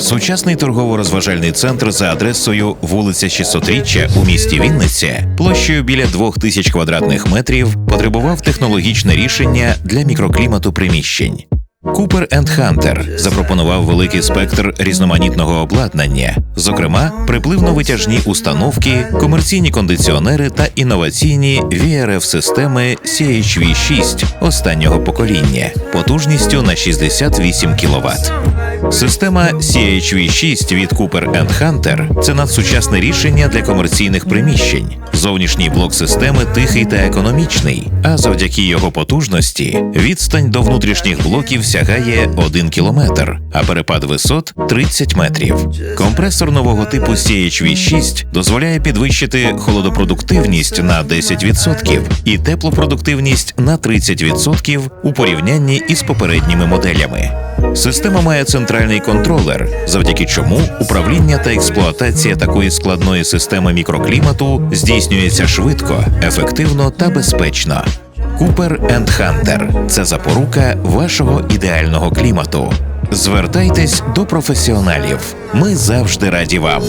Сучасний торгово-розважальний центр за адресою вулиця 600-річчя у місті Вінниці площею біля двох тисяч квадратних метрів потребував технологічне рішення для мікроклімату приміщень. Купер Хантер запропонував великий спектр різноманітного обладнання, зокрема, припливно-витяжні установки, комерційні кондиціонери та інноваційні VRF-системи CHV6 останнього покоління потужністю на 68 кВт. Система CHV6 від Cooper Hunter – це надсучасне рішення для комерційних приміщень. Зовнішній блок системи тихий та економічний, а завдяки його потужності відстань до внутрішніх блоків сягає 1 км, а перепад висот 30 метрів. Компресор нового типу CHV6 дозволяє підвищити холодопродуктивність на 10% і теплопродуктивність на 30% у порівнянні із попередніми моделями. Система має центральний контролер, завдяки чому управління та експлуатація такої складної системи мікроклімату здійснюється швидко, ефективно та безпечно. Купер Хантер це запорука вашого ідеального клімату. Звертайтесь до професіоналів. Ми завжди раді вам.